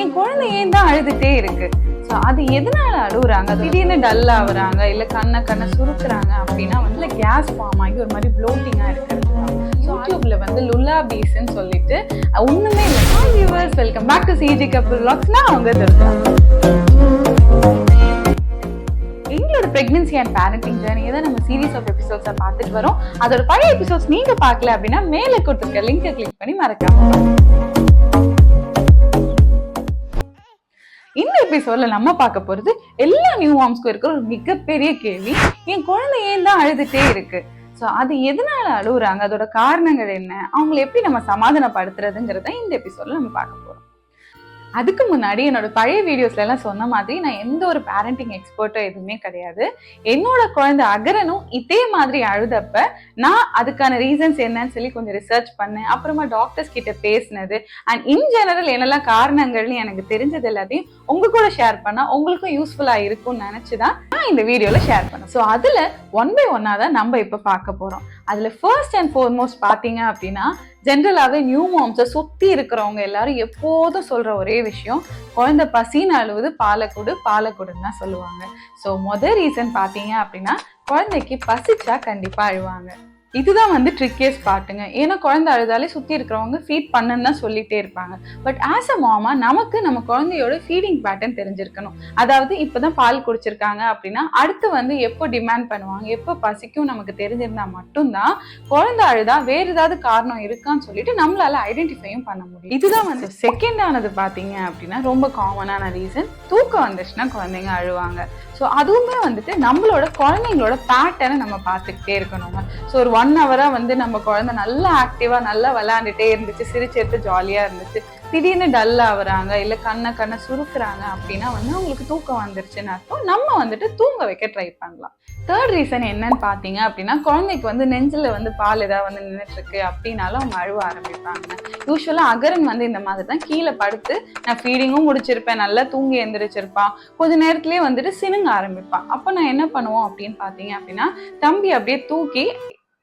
என் குழந்தை ஏன் தான் அழுதுட்டே இருக்கு? ஸோ அது எதனால அழுகுறாங்க திடீர்னு டல் ஆகுறாங்க இல்ல கண்ணை கண்ணை சுருக்குறாங்க அப்படின்னா வந்து கேஸ் ஃபார்ம் ஆகி ஒரு மாதிரி ப்ளோட்டிங்கா இருக்கிறது யூடியூப்ல வந்து லுல்லா பீஸ்ன்னு சொல்லிட்டு ஒண்ணுமே இல்லை. Hi viewers welcome back to CG கப்பல் வ்ளாக்ஸ்னா அவங்க தெரிஞ்சாங்க எங்களோட பிரெக்னன்சி அண்ட் பேரண்டிங் ஜேர்னி தான் நம்ம சீரீஸ் ஆஃப் எபிசோட்ஸை பார்த்துட்டு வரோம். அதோட பழைய எபிசோட்ஸ் நீங்க பார்க்கல அப்படின்னா மேலே கொடுத்துருக்க லிங்கை கிளிக் பண்ணி மறக்காம. எபிசோட்ல நம்ம பார்க்க போறது எல்லா நியூ மாம்ஸ்க்கும் இருக்கிற ஒரு மிகப்பெரிய கேள்வி. என் குழந்தை ஏன் தான் அழுதுட்டே இருக்கு? ஸோ அது எதனால அழுகுறாங்க அதோட காரணங்கள் என்ன? அவங்களை எப்படி நம்ம சமாதானப்படுத்துறதுங்கிறத இந்த எபிசோட்ல நம்ம பார்க்க போறோம். அதுக்கு முன்னாடி என்னோட பழைய வீடியோஸ்ல எல்லாம் சொன்ன மாதிரி நான் எந்த ஒரு பேரண்டிங் எக்ஸ்பர்ட்டோ எதுவுமே கிடையாது. என்னோட குழந்தை அகரனும் இதே மாதிரி அழுதப்ப நான் அதுக்கான ரீசன்ஸ் என்னன்னு சொல்லி கொஞ்சம் ரிசர்ச் பண்ணேன். அப்புறமா டாக்டர்ஸ் கிட்ட பேசினது. அண்ட் இன் ஜெனரல் என்னெல்லாம் காரணங்கள்னு எனக்கு தெரிஞ்சது எல்லாத்தையும் உங்க கூட ஷேர் பண்ணா உங்களுக்கும் யூஸ்ஃபுல்லா இருக்கும்னு நினைச்சுதான் நான் இந்த வீடியோல ஷேர் பண்ணேன். ஸோ அதுல ஒன் பை ஒன்னா தான் நம்ம இப்ப பார்க்க போறோம். அதுல ஃபர்ஸ்ட் அண்ட் ஃபோர்மோஸ்ட் பாத்தீங்க அப்படின்னா ஜென்ரலாகவே நியூ மாம்ஸை சுத்தி இருக்கிறவங்க எல்லாரும் எப்போதும் சொல்ற ஒரே விஷயம் குழந்தை பசின்னு அழுவுது பாலை கொடு பாலை கொடுன்னு தான் சொல்லுவாங்க. ஸோ மொதல் ரீசன் பார்த்தீங்க அப்படின்னா குழந்தைக்கு பசிச்சா கண்டிப்பா அழுவாங்க. இதுதான் வந்து ட்ரிக்கியஸ் பாட்டுங்க ஏன்னா குழந்தை அழுதாலே சுற்றி இருக்கிறவங்க ஃபீட் பண்ணுன்னு தான் சொல்லிட்டே இருப்பாங்க. பட் ஆஸ் அ மாமா நமக்கு நம்ம குழந்தையோட ஃபீடிங் பேட்டர்ன் தெரிஞ்சிருக்கணும். அதாவது இப்பதான் பால் குடிச்சிருக்காங்க அப்படின்னா அடுத்து வந்து எப்போ டிமாண்ட் பண்ணுவாங்க எப்போ பசிக்கும் நமக்கு தெரிஞ்சிருந்தா மட்டும்தான் குழந்தை அழுதா வேற ஏதாவது காரணம் இருக்கான்னு சொல்லிட்டு நம்மளால ஐடென்டிஃபையும் பண்ண முடியும். இதுதான் வந்து செகண்ட் ஆனது பார்த்தீங்க அப்படின்னா ரொம்ப காமனான ரீசன் தூக்கம் வந்துச்சுன்னா குழந்தைங்க அழுவாங்க. ஸோ அதுவுமே வந்துட்டு நம்மளோட குழந்தைங்களோட பேட்டர்னை நம்ம பார்த்துக்கிட்டே இருக்கணுங்க ஸோ ஒரு ஒன் ஹவரா வந்து நம்ம குழந்தை நல்லா ஆக்டிவா நல்லா விளையாண்டுட்டே இருந்துச்சு சிரிச்செடுத்து ஜாலியா இருந்துச்சு. திடீர்னு டல் ஆகுறாங்க இல்ல கண்ணை கண்ணை சுருக்குறாங்க அப்படின்னா வந்து அவங்களுக்கு தூக்கம் வந்துருச்சுன்னு அர்த்தம். நம்ம வந்துட்டு தூங்க வைக்க ட்ரை பண்ணலாம். தேர்ட் ரீசன் என்னன்னு பார்த்தீங்க அப்படின்னா குழந்தைக்கு வந்து நெஞ்சில் வந்து பால் ஏதாவது வந்து நின்றுட்டு இருக்கு அப்படின்னாலும் அவங்க அழுவ ஆரம்பிப்பாங்க. யூஸ்வலாக அகரன் வந்து இந்த மாதிரி தான் கீழே படுத்து நான் ஃபீடிங்கும் முடிச்சிருப்பேன் நல்லா தூங்கி எந்திரிச்சிருப்பான் கொஞ்ச நேரத்துலேயே வந்துட்டு சினுங்க ஆரம்பிப்பான். அப்போ நான் என்ன பண்ணுவோம் அப்படின்னு பார்த்தீங்க அப்படின்னா தம்பி அப்படியே தூக்கி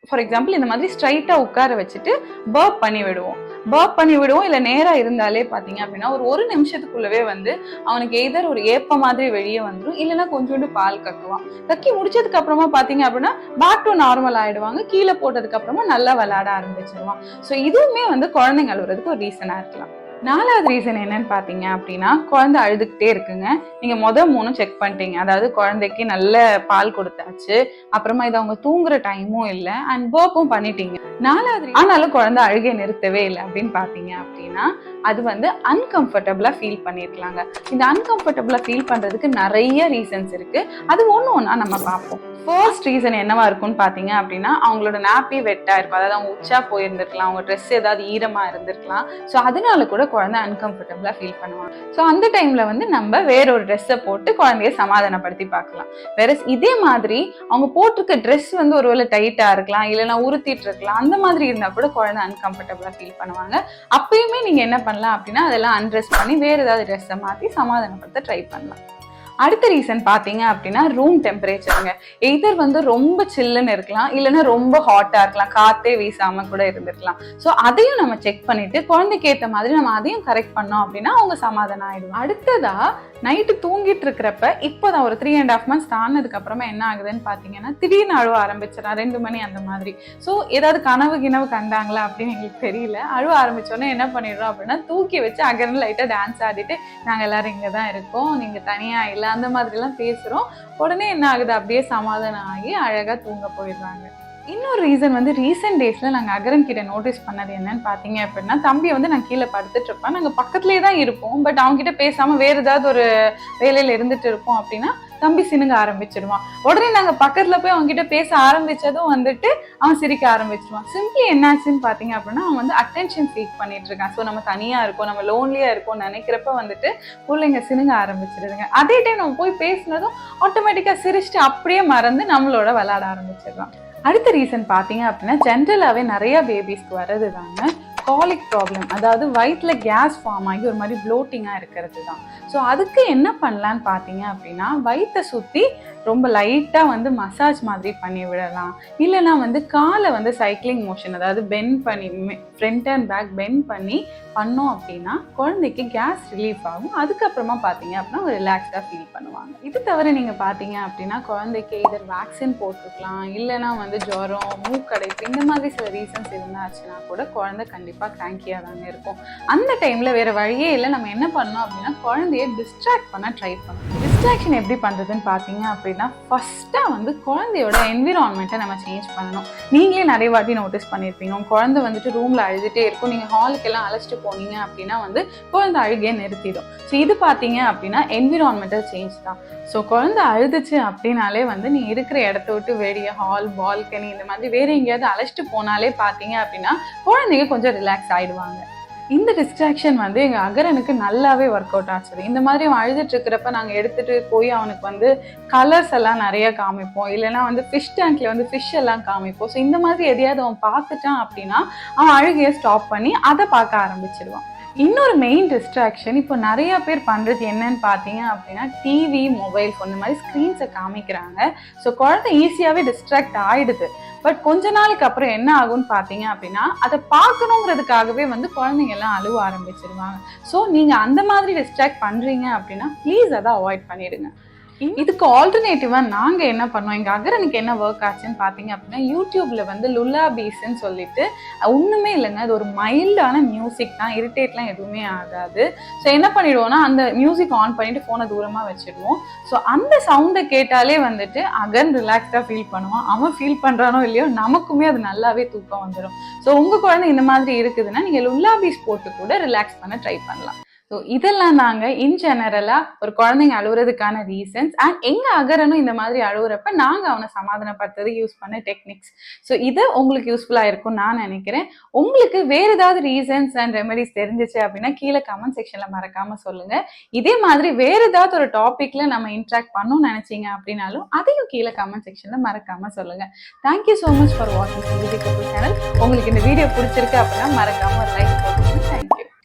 ஃபார் எக்ஸாம்பிள் இந்த மாதிரி ஸ்ட்ரைட்டாக உட்கார வச்சுட்டு பர்ப் பண்ணி விடுவோம். பர்ப் பண்ணி விடுவோம் இல்லை நேராக இருந்தாலே பார்த்தீங்க அப்படின்னா ஒரு ஒரு நிமிஷத்துக்குள்ளவே வந்து அவனுக்கு எதர் ஒரு ஏப்ப மாதிரி வெளியே வந்துடும் இல்லைன்னா கொஞ்சோண்டு பால் கக்குவான். கக்கி முடிச்சதுக்கு அப்புறமா பார்த்தீங்க அப்படின்னா பேக் டு நார்மல் ஆயிடுவாங்க. கீழே போட்டதுக்கு அப்புறமா நல்லா விளையாட ஆரம்பிச்சிருவான். ஸோ இதுவுமே வந்து குழந்தைங்க அழுவுறதுக்கு ஒரு ரீசனாக இருக்கலாம். நாலாவது ரீசன் என்னன்னு பார்த்தீங்க அப்படின்னா குழந்தை அழுதுகிட்டே இருக்குங்க. நீங்கள் மொதல் மூணும் செக் பண்ணிட்டீங்க. அதாவது குழந்தைக்கு நல்ல பால் கொடுத்தாச்சு. அப்புறமா இது அவங்க தூங்குற டைமும் இல்லை அண்ட் பர்ப்பும் பண்ணிட்டீங்க. நாலாவது ஆனாலும் குழந்தை அழுகை நிறுத்தவே இல்லை அப்படின்னு பார்த்தீங்க அப்படின்னா அது வந்து அன்கம்ஃபர்டபுளாக ஃபீல் பண்ணியிருக்கலாங்க. இந்த அன்கம்ஃபர்டபுளாக ஃபீல் பண்ணுறதுக்கு நிறைய ரீசன்ஸ் இருக்குது அது ஒன்று ஒன்றா நம்ம பார்ப்போம். ஃபர்ஸ்ட் ரீசன் என்னவா இருக்கும்னு பார்த்தீங்க அப்படின்னா அவங்களோட நாப்பி வெட்டாக இருக்கும். அதாவது அவங்க உச்சா போயிருந்திருக்கலாம். அவங்க ட்ரெஸ் ஏதாவது ஈரமாக இருந்திருக்கலாம். ஸோ அதனால கூட குழந்தை அன்கம்ஃபர்டபுளாக ஃபீல் பண்ணுவாங்க. ஸோ அந்த டைமில் வந்து நம்ம வேற ஒரு ட்ரெஸ்ஸை போட்டு குழந்தைய சமாதானப்படுத்தி பார்க்கலாம். வேற இதே மாதிரி அவங்க போட்டிருக்க ட்ரெஸ் வந்து ஒருவேளை டைட்டாக இருக்கலாம். இல்லைனா உறுத்திட்டு இருக்கலாம். அந்த மாதிரி இருந்தா கூட குழந்தை அன்கம்ஃபர்டபுளா ஃபீல் பண்ணுவாங்க. அப்பயுமே நீங்க என்ன பண்ணலாம் அப்படின்னா அதெல்லாம் அன்ட்ரெஸ் பண்ணி வேற ஏதாவது ட்ரெஸ்ஸை மாத்தி சமாதானப்படுத்த ட்ரை பண்ணலாம். அடுத்த ரீசன் பார்த்தீங்க அப்படின்னா ரூம் டெம்பரேச்சருங்க எய்தர் வந்து ரொம்ப சில்லுன்னு இருக்கலாம் இல்லைன்னா ரொம்ப ஹாட்டாக இருக்கலாம் காத்தே வீசாம கூட இருந்திருக்கலாம். ஸோ அதையும் நம்ம செக் பண்ணிட்டு குழந்தைக்கு ஏற்ற மாதிரி நம்ம அதையும் கரெக்ட் பண்ணோம் அப்படின்னா அவங்க சமாதானம் ஆயிடும் அடுத்ததா நைட்டு தூங்கிட்டு இருக்கிறப்ப இப்போதான் ஒரு த்ரீ அண்ட் ஹாஃப் மந்த்ஸ் தானதுக்கு அப்புறமா என்ன ஆகுதுன்னு பார்த்தீங்கன்னா திடீர்னு அழுவ ஆரம்பிச்சிடா ரெண்டு மணி அந்த மாதிரி. ஸோ ஏதாவது கனவு கிணவு கண்டாங்களா அப்படின்னு எங்களுக்கு தெரியல. அழுவ ஆரம்பிச்சோன்னே என்ன பண்ணிடுறோம் அப்படின்னா தூக்கி வச்சு அகர்னு லைட்டாக டான்ஸ் ஆடிட்டு நாங்கள் எல்லாரும் இங்கே தான் இருக்கோம் நீங்கள் தனியாக இல்லை அந்த மாதிரிலாம் பேசுகிறோம் உடனே என்ன ஆகுது? அப்படியே சமாதானம் ஆகி அழகாக தூங்க போயிடுறாங்க. இன்னொரு ரீசன் வந்து ரீசெண்ட் டேஸில் நாங்கள் அகரன் கிட்ட நோட்டீஸ் பண்ணது என்னன்னு பார்த்தீங்க அப்படின்னா தம்பி வந்து நான் கீழே படுத்துட்டு இருப்பேன். நாங்கள் பக்கத்துலேயே தான் இருப்போம். பட் அவங்ககிட்ட பேசாமல் வேறு ஏதாவது ஒரு வேலையில் இருந்துட்டு இருப்போம் அப்படின்னா தம்பி சினுங்க ஆரம்பிச்சிடுவான் உடனே நாங்கள் பக்கத்தில் போய் அவங்ககிட்ட பேச ஆரம்பிச்சதும் வந்துட்டு அவன் சிரிக்க ஆரம்பிச்சிருவான். சிம்பிளி என்னாச்சுன்னு பாத்தீங்க அப்படின்னா அவன் வந்து அட்டென்ஷன் சீக் பண்ணிட்டு இருக்கான். ஸோ நம்ம தனியாக இருக்கோம் நம்ம லோன்லியாக இருக்கோம் நினைக்கிறப்ப வந்துட்டு பிள்ளைங்க சினுங்க ஆரம்பிச்சிருதுங்க. அதே டைம் நம்ம போய் பேசினதும் ஆட்டோமேட்டிக்காக சிரிச்சுட்டு அப்படியே மறந்து நம்மளோட விளையாட ஆரம்பிச்சிடுறான். அடுத்த ரீசன் பார்த்தீங்க அப்படின்னா ஜென்ரலாகவே நிறைய பேபிஸ்க்கு வர்றது தாங்க காலிக் ப்ராப்ளம் அதாவது வயிற்றில் கேஸ் ஃபார்ம் ஆகி ஒரு மாதிரி ப்ளோட்டிங்காக இருக்கிறது தான் ஸோ அதுக்கு என்ன பண்ணலான்னு பார்த்தீங்க அப்படின்னா வயிற்றை சுற்றி ரொம்ப லைட்டாக வந்து மசாஜ் மாதிரி பண்ணி விடலாம். இல்லைனா வந்து காலை வந்து சைக்கிளிங் மோஷன் அதாவது பென் பண்ணி ஃப்ரண்ட் அண்ட் பேக் பென் பண்ணி பண்ணோம் அப்படின்னா குழந்தைக்கு கேஸ் ரிலீஃப் ஆகும். அதுக்கப்புறமா பார்த்தீங்க அப்படின்னா ஒரு ரிலாக்ஸ்டாக ஃபீல் பண்ணுவாங்க. இது தவிர நீங்கள் பார்த்தீங்க அப்படின்னா குழந்தைக்கு இதர் வேக்சின் போட்டுக்கலாம் இல்லைனா வந்து ஜுரம் மூக்கடைப்பு இந்த மாதிரி சில ரீசன்ஸ் இருந்தாச்சுன்னா கூட குழந்தை கண்டிப்பாக கிராங்கியாக தாங்க இருக்கும். அந்த டைமில் வேறு வழியே இல்லை. நம்ம என்ன பண்ணோம் அப்படின்னா குழந்தைய டிஸ்ட்ராக்ட் பண்ண ட்ரை பண்ணணும் டிஸ்ட்ராக்ஷன் எப்படி பண்ணுறதுன்னு பார்த்தீங்க அப்படின்னா ஃபஸ்ட்டாக வந்து குழந்தையோட என்விரான்மெண்ட்டை நம்ம சேஞ்ச் பண்ணணும். நீங்களே நிறைய வாட்டி நோட்டீஸ் பண்ணியிருப்பீங்க உங்கள் குழந்தை வந்துட்டு ரூமில் அழுதுகிட்டே இருக்கும். நீங்கள் ஹாலுக்கெல்லாம் அழைச்சிட்டு போனீங்க அப்படின்னா வந்து குழந்தை அழுகையை நிறுத்திடும். ஸோ இது பார்த்தீங்க அப்படின்னா என்விரான்மெண்டல் சேஞ்ச் தான். ஸோ குழந்தை அழுதுச்சு அப்படின்னாலே வந்து நீ இருக்கிற இடத்த விட்டு வெளியே ஹால் பால்கனி இந்த மாதிரி வேறு எங்கேயாவது அழைச்சிட்டு போனாலே பார்த்தீங்க அப்படின்னா குழந்தைங்க கொஞ்சம் ரிலாக்ஸ் ஆகிடுவாங்க இந்த டிஸ்ட்ராக்ஷன் வந்து எங்கள் அகரனுக்கு நல்லாவே ஒர்க் அவுட் ஆச்சு. இந்த மாதிரி அவன் அழுதுட்டு இருக்கிறப்ப நாங்கள் எடுத்துட்டு போய் அவனுக்கு வந்து கலர்ஸ் எல்லாம் நிறைய காமிப்போம். இல்லைன்னா வந்து ஃபிஷ் டேங்க்ல வந்து ஃபிஷ் எல்லாம் காமிப்போம். ஸோ இந்த மாதிரி எதையாவது அவன் பார்த்துட்டான் அப்படின்னா அவன் அழுகையை ஸ்டாப் பண்ணி அதை பார்க்க ஆரம்பிச்சிடுவான் இன்னொரு மெயின் டிஸ்ட்ராக்ஷன் இப்போ நிறைய பேர் பண்ணுறது என்னன்னு பார்த்தீங்க அப்படின்னா டிவி மொபைல் ஃபோன் இந்த மாதிரி ஸ்க்ரீன்ஸை காமிக்கிறாங்க. ஸோ குழந்தை ஈஸியாகவே டிஸ்ட்ராக்ட் ஆகிடுது பட் கொஞ்ச நாளுக்கு அப்புறம் என்ன ஆகும்னு பார்த்தீங்க அப்படின்னா அதை பார்க்கணுங்கிறதுக்காகவே வந்து குழந்தைங்க எல்லாம் அழுவ ஆரம்பிச்சிருவாங்க. ஸோ நீங்கள் அந்த மாதிரி டிஸ்ட்ராக்ட் பண்ணுறீங்க அப்படின்னா ப்ளீஸ் அதை அவாய்ட் பண்ணிடுங்க. இதுக்கு ஆல்டர்னேட்டிவா நாங்க என்ன பண்ணோம்? எங்க அகரனுக்கு என்ன ஒர்க் ஆச்சுன்னு பாத்தீங்க அப்படின்னா யூடியூப்ல வந்து லுல்லா பீஸ்ன்னு சொல்லிட்டு ஒண்ணுமே இல்லைங்க. அது ஒரு மைல்டான மியூசிக் தான். இரிட்டேட்லாம் எதுவுமே ஆகாது. ஸோ என்ன பண்ணிடுவோம்னா அந்த மியூசிக் ஆன் பண்ணிட்டு ஃபோனை தூரமா வச்சிடுவோம். ஸோ அந்த சவுண்டை கேட்டாலே வந்துட்டு அகன் ரிலாக்ஸ்டா ஃபீல் பண்ணுவான். அவன் ஃபீல் பண்றானோ இல்லையோ நமக்குமே அது நல்லாவே தூக்கம் வந்துடும் ஸோ உங்க குழந்தை இந்த மாதிரி இருக்குதுன்னா நீங்க லுல்லா பீஸ் போட்டு கூட ரிலாக்ஸ் பண்ண ட்ரை பண்ணலாம். ஸோ இதெல்லாம் தாங்க இன் ஜெனரலாக ஒரு குழந்தைங்க அழுகுறதுக்கான ரீசன்ஸ் அண்ட் எங்கள் அகரனும் இந்த மாதிரி அழுகுறப்ப நாங்கள் அவனை சமாதானப்படுத்துறது யூஸ் பண்ண டெக்னிக்ஸ் ஸோ இது உங்களுக்கு யூஸ்ஃபுல்லாக இருக்கும்னு நான் நினைக்கிறேன். உங்களுக்கு வேறு ஏதாவது ரீசன்ஸ் அண்ட் ரெமெடிஸ் தெரிஞ்சிச்சு அப்படின்னா கீழே கமெண்ட் செக்ஷனில் மறக்காமல் சொல்லுங்கள் இதே மாதிரி வேறு ஏதாவது ஒரு டாப்பிக்கில் நம்ம இன்ட்ராக்ட் பண்ணணும்னு நினச்சிங்க அப்படின்னாலும் அதையும் கீழே கமெண்ட் செக்ஷனில் மறக்காமல் சொல்லுங்கள் thank you so much for வாட்சிங் சேனல் உங்களுக்கு இந்த வீடியோ பிடிச்சிருக்கு அப்படின்னா மறக்காமல் ஒரு லைக் போட்டுருங்க தேங்க்யூ